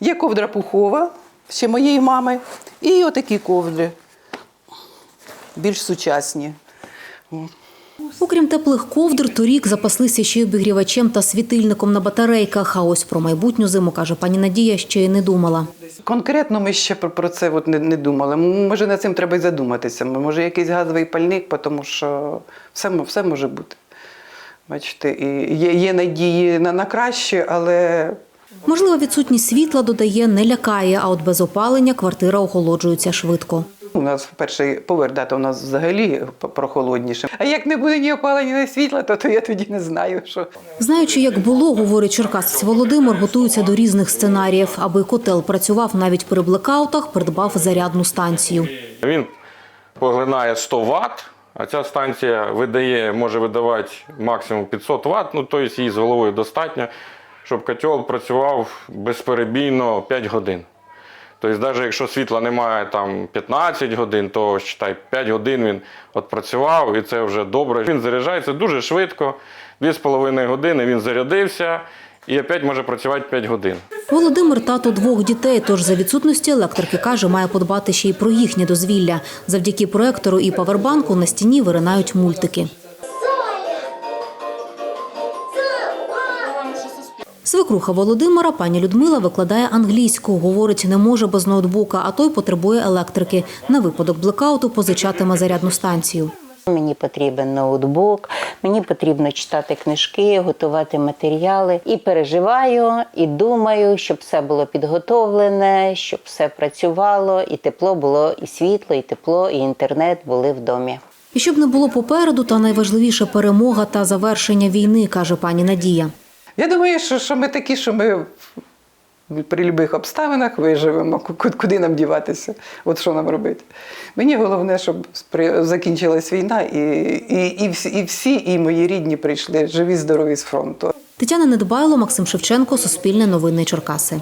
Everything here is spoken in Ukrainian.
Є ковдра пухова, ще моєї мами, і отакі ковдри, більш сучасні. Окрім теплих ковдр, торік запаслися ще й обігрівачем та світильником на батарейках. А ось про майбутню зиму, каже пані Надія, ще й не думала. Конкретно ми ще про, це от не думали. Може, над цим треба й задуматися. Може, якийсь газовий пальник, тому що все, все може бути. Бачите, і є, є надії на, на краще, але Можливо, відсутність світла, додає, не лякає, а от без опалення квартира охолоджується швидко. у нас перший поверх дата у нас взагалі прохолодніше. А як не буде ні опалення, ні світла, то, то я тоді не знаю, що. Знаючи, як було, говорить черкасець Володимир, готується до різних сценаріїв. Аби котел працював навіть при блекаутах, придбав зарядну станцію. Він поглинає 100 Вт, а ця станція видає, може видавати максимум 500 Вт, ну тобто її з головою достатньо, щоб котел працював безперебійно 5 годин. Тобто, навіть якщо світла немає там 15 годин, то вважай, 5 годин він от працював і це вже добре. Він заряджається дуже швидко, 2,5 години він зарядився і опять може працювати 5 годин. Володимир тато двох дітей, тож за відсутності електрики каже, має подбати ще й про їхнє дозвілля. Завдяки проектору і павербанку на стіні виринають мультики. Свекруха Володимира, пані Людмила, викладає англійську. Говорить, не може без ноутбука, а той потребує електрики. На випадок блекауту позичатиме зарядну станцію. Мені потрібен ноутбук, мені потрібно читати книжки, готувати матеріали. І переживаю, і думаю, щоб все було підготовлене, щоб все працювало, і тепло було, і світло, і тепло, і інтернет були в домі. І щоб не було попереду, та найважливіше перемога та завершення війни, каже пані Надія. Я думаю, що, що ми такі, що ми при будь-яких обставинах виживемо. Ку- ку- Куди нам діватися? От що нам робити? Мені головне, щоб закінчилась війна, і, і, і, всі, і всі, і мої рідні прийшли живі, здорові з фронту. Тетяна Недбайло, Максим Шевченко, Суспільне новини Черкаси.